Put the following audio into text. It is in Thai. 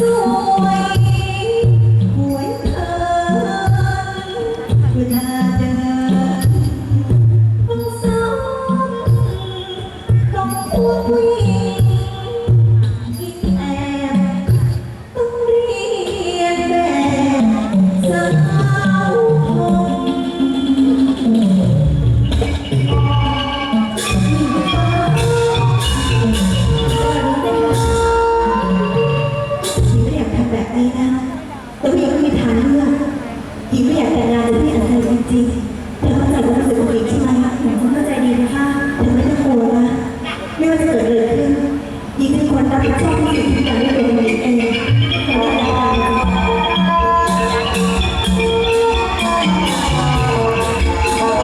สวยหวยเอ่ยเวลาเดินต้องซ้ำต้องพูดคุ นี้นะแต่ผู้หญิงก็มีทางเลือกหญิงไม่อยากแต่งงานแต่พี่อันกแต่จริงๆเธอเขาใจความรู้สึกของหญิงใช่ไหมหญิงเข้าใจดีนะคะเธอไม่ต้องกลัวนะ ไม่ว่าจะเกิดอะไรขึ้นหญิงเป็นคนรับผิดชอบทุกสิ่งทุกอย่ง